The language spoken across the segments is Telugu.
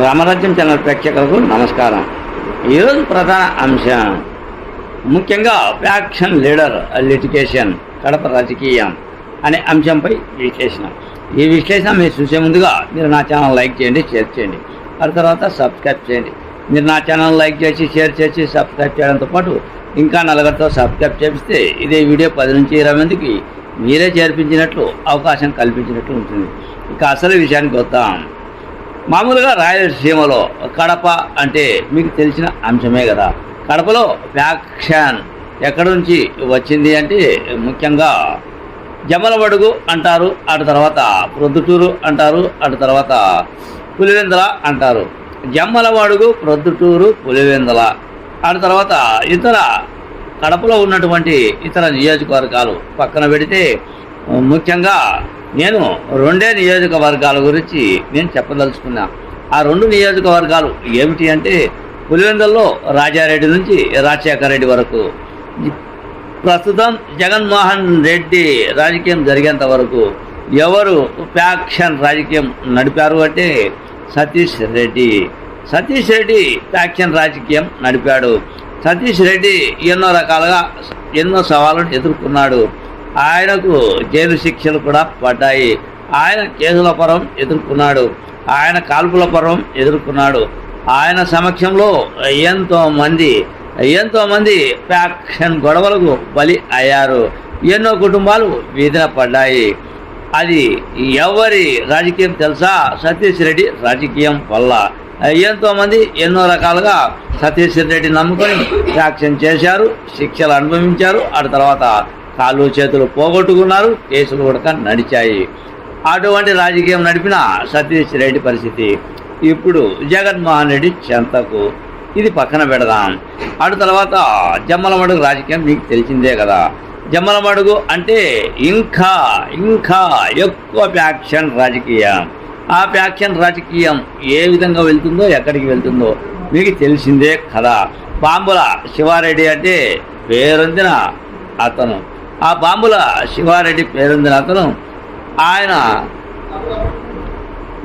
రామరాజ్యం ఛానల్ ప్రేక్షకులకు నమస్కారం. ఈరోజు ప్రధాన అంశం ముఖ్యంగా ఫ్యాక్షన్ లీడర్ లిటికేషన్ కడప రాజకీయం అనే అంశంపై విశ్లేషణ. ఈ విశ్లేషణ మీరు చూసే ముందుగా మీరు నా ఛానల్ లైక్ చేయండి షేర్ చేయండి. ఆ తర్వాత సబ్స్క్రైబ్ చేయండి. మీరు నా ఛానల్ లైక్ చేసి షేర్ చేసి సబ్స్క్రైబ్ చేయడంతో పాటు ఇంకా నలుగురితో సబ్స్క్రైబ్ చేపిస్తే ఇదే వీడియో పది నుంచి ఇరవై మందికి మీరే చేర్పించినట్లు అవకాశం కల్పించినట్లు ఉంటుంది. ఇక అసలు విషయానికి వద్దాం. మామూలుగా రాయలసీమలో కడప అంటే మీకు తెలిసిన అంశమే కదా. కడపలో వ్యాఖ్యాన్ ఎక్కడి నుంచి వచ్చింది అంటే ముఖ్యంగా జమలబడుగు అంటారు అటు తర్వాత ప్రొద్దుటూరు అంటారు అటు తర్వాత పులివెందల అంటారు. జమ్మలవాడుగు ప్రొద్దుటూరు పులివెందల ఆడ తర్వాత ఇతర కడపలో ఉన్నటువంటి ఇతర నియోజకవర్గాలు పక్కన పెడితే ముఖ్యంగా నేను రెండే నియోజకవర్గాల గురించి నేను చెప్పదలుచుకున్నా. ఆ రెండు నియోజకవర్గాలు ఏమిటి అంటే పులివెందుల్లో రాజారెడ్డి నుంచి రాజశేఖర రెడ్డి వరకు. ప్రస్తుతం జగన్మోహన్ రెడ్డి రాజకీయం జరిగేంత వరకు ఎవరు ఫ్యాక్షన్ రాజకీయం నడిపారు అంటే సతీష్ రెడ్డి. సతీష్ రెడ్డి ఫ్యాక్షన్ రాజకీయం నడిపాడు. సతీష్ రెడ్డి ఎన్నో రకాలుగా ఎన్నో సవాళ్ళను ఎదుర్కొన్నాడు. ఆయనకు జైలు శిక్షలు కూడా పడ్డాయి. ఆయన కేసుల పరం ఎదుర్కొన్నాడు. ఆయన కాల్పుల పరం ఎదుర్కొన్నాడు. ఆయన సమక్షంలో ఎంతోమంది ఎంతోమంది ఫ్యాక్షన్ గొడవలకు బలి అయ్యారు. ఎన్నో కుటుంబాలు వీధిన పడ్డాయి. అది ఎవరి రాజకీయం తెలుసా? సతీష్ రెడ్డి రాజకీయం వల్ల. ఎంతోమంది ఎన్నో రకాలుగా సతీష్ రెడ్డి నమ్ముకొని ఫ్యాక్షన్ చేశారు శిక్షలు అనుభవించారు. ఆ తర్వాత కాళ్ళు చేతులు పోగొట్టుకున్నారు కేసులు కూడా నడిచాయి. అటువంటి రాజకీయం నడిపిన సతీష్ రెడ్డి పరిస్థితి ఇప్పుడు జగన్మోహన్ రెడ్డి చెంతకు. ఇది పక్కన పెడదాం. అటు తర్వాత జమ్మలమడుగు రాజకీయం మీకు తెలిసిందే కదా. జమ్మలమడుగు అంటే ఇంకా ఇంకా ఎక్కువ ఫ్యాక్షన్ రాజకీయం. ఆ ఫ్యాక్షన్ రాజకీయం ఏ విధంగా వెళ్తుందో ఎక్కడికి వెళ్తుందో మీకు తెలిసిందే కదా. పాంబుల శివారెడ్డి అంటే పేరొందిన అతను. ఆ బాంబుల శివారెడ్డి పేరొందిన అతను ఆయన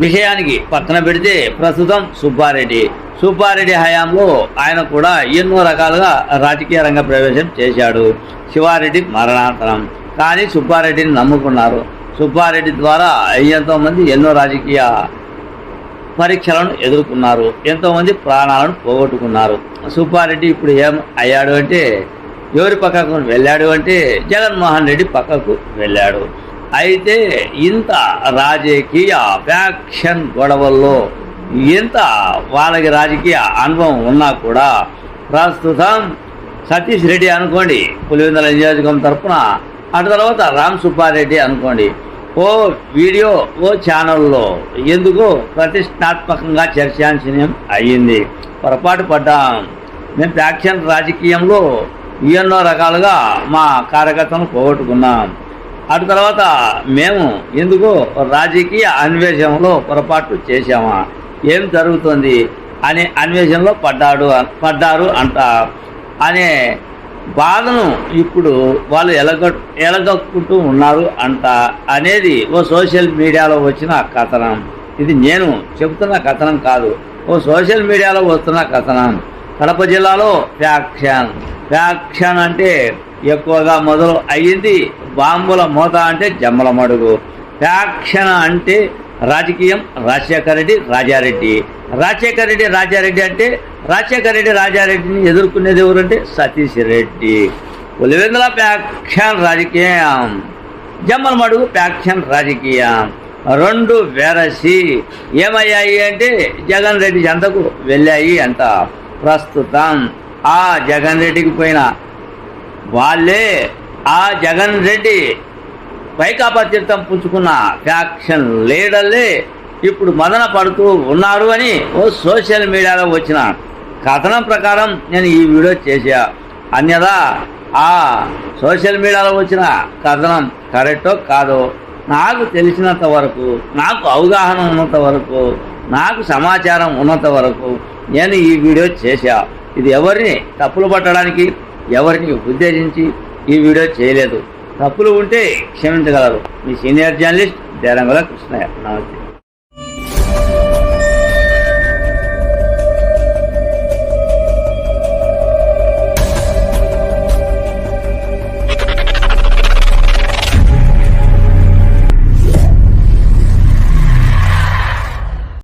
విషయానికి పక్కన పెడితే ప్రస్తుతం సుబ్బారెడ్డి. సుబ్బారెడ్డి హయాంలో ఆయన కూడా ఎన్నో రకాలుగా రాజకీయ రంగ ప్రవేశం చేశాడు. శివారెడ్డి మరణాంతరం కానీ సుబ్బారెడ్డిని నమ్ముకున్నారు. సుబ్బారెడ్డి ద్వారా ఎంతోమంది ఎన్నో రాజకీయ పరీక్షలను ఎదుర్కొన్నారు. ఎంతోమంది ప్రాణాలను పోగొట్టుకున్నారు. సుబ్బారెడ్డి ఇప్పుడు ఏం అయ్యాడు అంటే ఎవరి పక్కకు వెళ్ళాడు అంటే జగన్మోహన్ రెడ్డి పక్కకు వెళ్ళాడు. అయితే ఇంత రాజకీయ ఫ్యాక్షన్ గొడవల్లో ఇంత వాళ్ళకి రాజకీయ అనుభవం ఉన్నా కూడా ప్రస్తుతం సతీష్ రెడ్డి అనుకోండి పులివెందుల నియోజకవర్గం తరఫున అటు తర్వాత రామ్ సుబ్బారెడ్డి అనుకోండి ఓ వీడియో ఓ ఛానల్లో ఎందుకు ప్రతిష్టాత్మకంగా చర్చాంశనీయం అయ్యింది? పొరపాటు పడ్డాం. మేము ఫ్యాక్షన్ రాజకీయంలో ఎన్నో రకాలుగా మా కార్యకర్తలను పోగొట్టుకున్నాం. అటు తర్వాత మేము ఎందుకు రాజకీయ అన్వేషణలో పొరపాటు చేశామా? ఏం జరుగుతుంది? అనే అన్వేషణలో పడ్డాడు పడ్డారు అంట. అనే బాధను ఇప్పుడు వాళ్ళు ఎలగ ఎలగక్కుంటూ ఉన్నారు అంట అనేది ఓ సోషల్ మీడియాలో వచ్చిన కథనం. ఇది నేను చెబుతున్న కథనం కాదు. ఓ సోషల్ మీడియాలో వస్తున్న కథనం. కడప జిల్లాలో ఫ్యాక్షన్ ఫ్యాక్షన్ అంటే ఎక్కువగా మొదలు అయ్యింది బాంబుల మూత అంటే జమ్మల మడుగు. ఫ్యాక్షన్ అంటే రాజకీయం రాజశేఖర రెడ్డి రాజారెడ్డి. రాజశేఖర రెడ్డి రాజారెడ్డి అంటే రాజశేఖర రెడ్డి రాజారెడ్డిని ఎదుర్కొనేది ఎవరంటే సతీష్ రెడ్డి. పులివెందుల ప్యాక్షన్ రాజకీయం. జమ్మల మడుగు ప్యాక్షన్ రాజకీయం. రెండు వెరసి. ఏమయ్యాయి అంటే జగన్ రెడ్డి చెంతకు వెళ్ళాయి అంట. ప్రస్తుతం ఆ జగన్ రెడ్డికి పోయిన. వాళ్ళే ఆ జగన్ రెడ్డి వైకాపా తీర్థం పుచ్చుకున్న ఫ్యాక్షన్ లీడర్లే ఇప్పుడు మదన పడుతూ ఉన్నారు అని ఓ సోషల్ మీడియాలో వచ్చిన కథనం ప్రకారం నేను ఈ వీడియో చేశా. అన్యదా ఆ సోషల్ మీడియాలో వచ్చిన కథనం కరెక్టో కాదో నాకు తెలిసినంత వరకు నాకు అవగాహన ఉన్నంత వరకు నాకు సమాచారం ఉన్నంత వరకు నేను ఈ వీడియో చేశా. ఇది ఎవరిని తప్పులు పట్టడానికి ఎవరిని ఉద్దేశించి ఈ వీడియో చేయలేదు. తప్పులు ఉంటే క్షమించగలరు. మీ సీనియర్ జర్నలిస్ట్ దేరంగుల కృష్ణయ్య. నమస్తే.